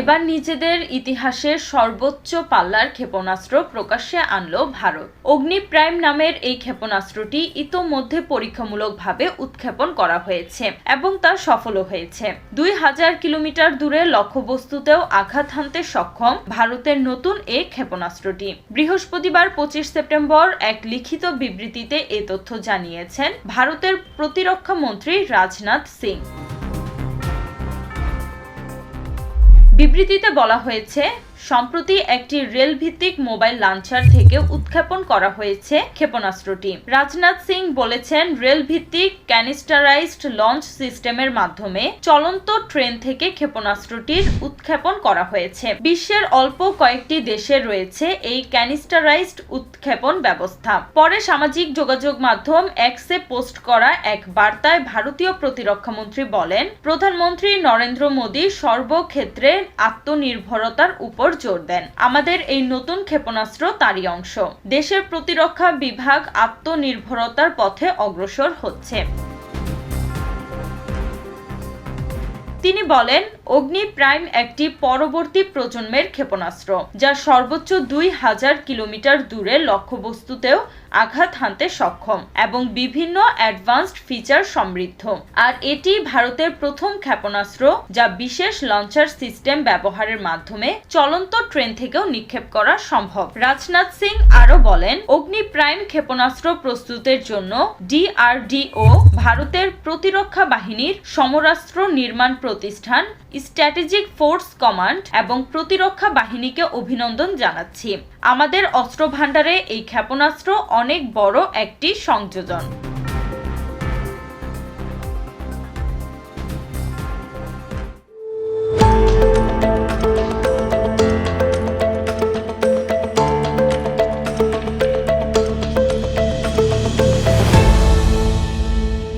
এবার নিজেদের ইতিহাসের সর্বোচ্চ পাল্লার ক্ষেপণাস্ত্র প্রকাশ্যে আনল ভারত। অগ্নি প্রাইম নামের এই ক্ষেপণাস্ত্রটি ইতোমধ্যে পরীক্ষামূলকভাবে উৎক্ষেপণ করা হয়েছে এবং তা সফলও হয়েছে। দুই হাজার কিলোমিটার দূরে লক্ষ্যবস্তুতেও আঘাত হানতে সক্ষম ভারতের নতুন এই ক্ষেপণাস্ত্রটি। বৃহস্পতিবার পঁচিশ সেপ্টেম্বর এক লিখিত বিবৃতিতে এ তথ্য জানিয়েছেন ভারতের প্রতিরক্ষা মন্ত্রী রাজনাথ সিং। বিবৃতিতে বলা হয়েছে সম্প্রতি একটি রেল ভিত্তিক মোবাইল লঞ্চার থেকে উৎক্ষেপণ করা হয়েছে ক্ষেপণাস্ত্রটি। রাজনাথ সিং বলেছেন রেল ভিত্তিক ক্যানিস্টারাইজড লঞ্চ সিস্টেমের মাধ্যমে চলন্ত ট্রেন থেকে ক্ষেপণাস্ত্রটির উৎক্ষেপণ করা হয়েছে। বিশ্বের অল্প কয়েকটি দেশে রয়েছে এই ক্যানিস্টারাইজড উৎক্ষেপণ ব্যবস্থা। পরে সামাজিক যোগাযোগ মাধ্যম এক্সে পোস্ট করা এক বার্তায় ভারতীয় প্রতিরক্ষামন্ত্রী বলেন, প্রধানমন্ত্রী নরেন্দ্র মোদী সর্বক্ষেত্রে আত্মনির্ভরতার উপর জোর দেন। আমাদের এই নতুন ক্ষেপণাস্ত্র তারই অংশ। দেশের প্রতিরক্ষা বিভাগ আত্মনির্ভরতার পথে অগ্রসর হচ্ছে। তিনি বলেন অগ্নি প্রাইম একটি পরবর্তী প্রজন্মের ক্ষেপণাস্ত্র, যা সর্বোচ্চ দুই হাজার কিলোমিটার দূরে লক্ষ্যবস্তুতেও আঘাত হানতে সক্ষম এবং বিভিন্ন অ্যাডভান্সড ফিচার সমৃদ্ধ। আর এটি ভারতের প্রথম ক্ষেপণাস্ত্র, যা বিশেষ লঞ্চার সিস্টেম ব্যবহারের মাধ্যমে চলন্ত ট্রেন থেকেও নিক্ষেপ করা সম্ভব। রাজনাথ সিং আরও বলেন, অগ্নি প্রাইম ক্ষেপণাস্ত্র প্রস্তুতের জন্য ডিআরডিও, ভারতের প্রতিরক্ষা বাহিনীর সমরাস্ত্র নির্মাণ প্রতিষ্ঠান স্ট্র্যাটেজিক ফোর্স কমান্ড এবং প্রতিরক্ষা বাহিনীকে অভিনন্দন জানাচ্ছি। আমাদের অস্ত্র ভাণ্ডারে এই ক্ষেপণাস্ত্র অনেক বড় একটি সংযোজন।